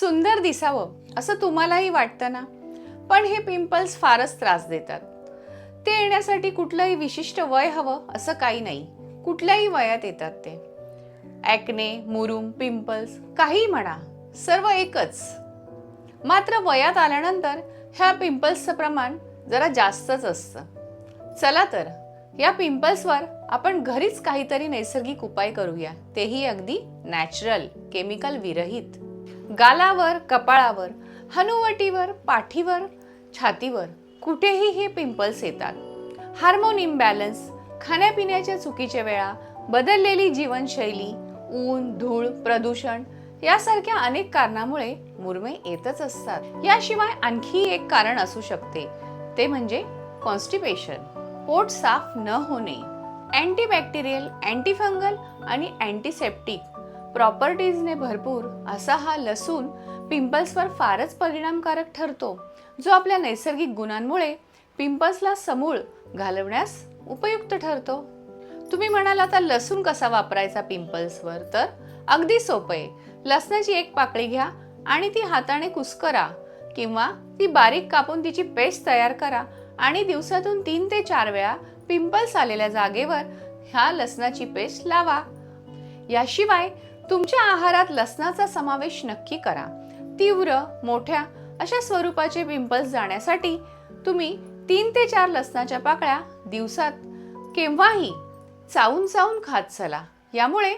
सुंदर दिसावं असं तुम्हालाही वाटतं ना? पण हे पिंपल्स फारच त्रास देतात. ते येण्यासाठी कुठलंही विशिष्ट वय हवं असं काही नाही. कुठल्याही वयात येतात ते. ॲक्ने मुरुम पिंपल्स काही म्हणा सर्व एकच. मात्र वयात आल्यानंतर ह्या पिंपल्सचं प्रमाण जरा जास्तच असतं. चला तर या पिंपल्सवर आपण घरीच काहीतरी नैसर्गिक उपाय करूया. तेही अगदी नॅचरल केमिकल विरहित. गालावर कपाळावर हनुवटीवर पाठीवर छातीवर कुठेही हे पिंपल्स येतात. हार्मोन इम्बॅलन्स खाण्यापिण्याच्या चुकीच्या वेळा बदललेली जीवनशैली ऊन धूळ प्रदूषण यासारख्या अनेक कारणामुळे मुरमे येतच असतात. याशिवाय आणखी एक कारण असू शकते. ते म्हणजे कॉन्स्टिपेशन पोट साफ न होणे. अँटीबॅक्टेरियल अँटीफंगल आणि अँटीसेप्टिक प्रॉपर्टीजने भरपूर असा हा लसूण पिंपल्सवर फारच परिणामकारक ठरतो जो आपल्या नैसर्गिक गुणांमुळे पिंपल्सला समूळ घालवण्यास उपयुक्त ठरतो. तुम्ही म्हणाल आता लसूण कसा वापरायचा पिंपल्सवर? तर अगदी सोपं आहे. लसणाची एक पाकळी घ्या आणि ती हाताने कुस्करा किंवा ती बारीक कापून तिची पेस्ट तयार करा आणि दिवसातून तीन ते चार वेळा पिंपल्स आलेल्या जागेवर ह्या लसणाची पेस्ट लावा. याशिवाय तुमच्या आहारात लसणाचा समावेश नक्की करा. तीव्र मोठ्या अशा स्वरूपाचे पिंपल्स जाण्यासाठी तुम्ही तीन ते चार लसणाच्या पाकळ्या दिवसात केव्हाही चावून चावून खात चला. यामुळे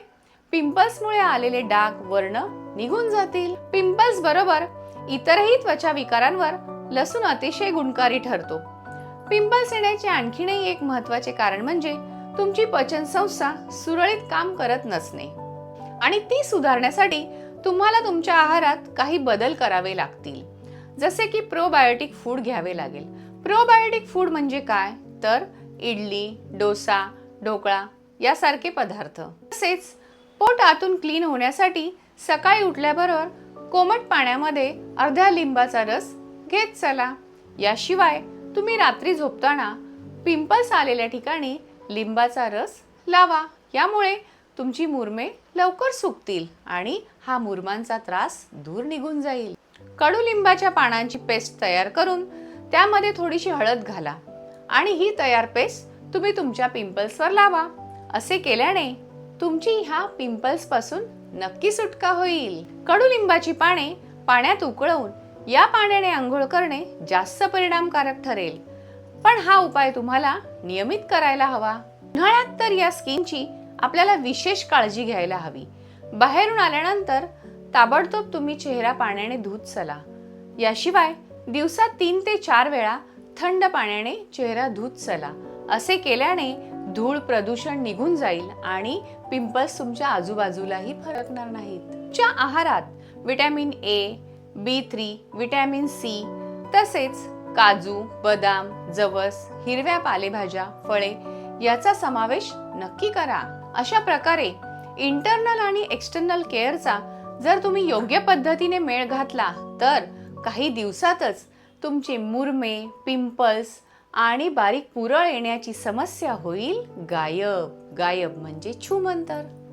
पिंपल्समुळे आलेले डाग वर्ण निघून जातील. पिंपल्स बरोबर इतरही त्वचा विकारांवर लसूण अतिशय गुणकारी ठरतो. पिंपल्स येण्याचे आणखीनही एक महत्त्वाचे कारण म्हणजे तुमची पचन संस्था सुरळीत काम करत नसणे. आणि ती सुधारण्यासाठी तुम्हाला तुमच्या आहारात काही बदल करावे लागतील. जसे की प्रोबायोटिक फूड घ्यावे लागेल. प्रोबायोटिक फूड म्हणजे काय? तर इडली डोसा ढोकळा यासारखे पदार्थ. तसेच पोट आतून क्लीन होण्यासाठी सकाळी उठल्याबरोबर कोमट पाण्यामध्ये अर्ध्या लिंबाचा रस घेत चला. याशिवाय तुम्ही रात्री झोपताना पिंपल्स आलेल्या ठिकाणी लिंबाचा रस लावा. यामुळे तुमची मुरमे लवकर सुकतील आणि हा मुरमांचा त्रास दूर निघून जाईल. कडुलिंबाच्या पानांची पेस्ट तयार करून त्यामध्ये थोडीशी हळद घाला आणि ही तयार पेस्ट तुम्ही तुमच्या पिंपल्सवर लावा. असे केल्याने तुमची ह्या पिंपल्सपासून नक्की सुटका होईल. कडुलिंबाची पाने पाण्यात उकळवून या पाण्याने आंघोळ करणे जास्त परिणामकारक ठरेल. पण हा उपाय तुम्हाला नियमित करायला हवा. उन्हाळ्यात तर या स्किनची आपल्याला विशेष काळजी घ्यायला हवी. बाहेरून आल्यानंतर ताबडतोब तुम्ही चेहरा पाण्याने धूत चला. याशिवाय दिवसात तीन ते चार वेळा थंड पाण्याने चेहरा धूत चला. असे केल्याने धूळ प्रदूषण निघून जाईल आणि पिंपल्स तुमच्या आजूबाजूलाही फरकणार नाहीत. तुमच्या आहारात vitamin A B three vitamin C तसेच काजू बदाम जवस हिरव्या पालेभाज्या फळे याचा समावेश नक्की करा. अशा प्रकारे इंटरनल आणि एक्सटर्नल केअरचा जर तुम्ही योग्य पद्धतीने मेळ घातला तर काही दिवसातच तुमचे मुरमे पिंपल्स आणि बारीक पुरळ येण्याची समस्या होईल. गायब. गायब म्हणजे छूमंतर.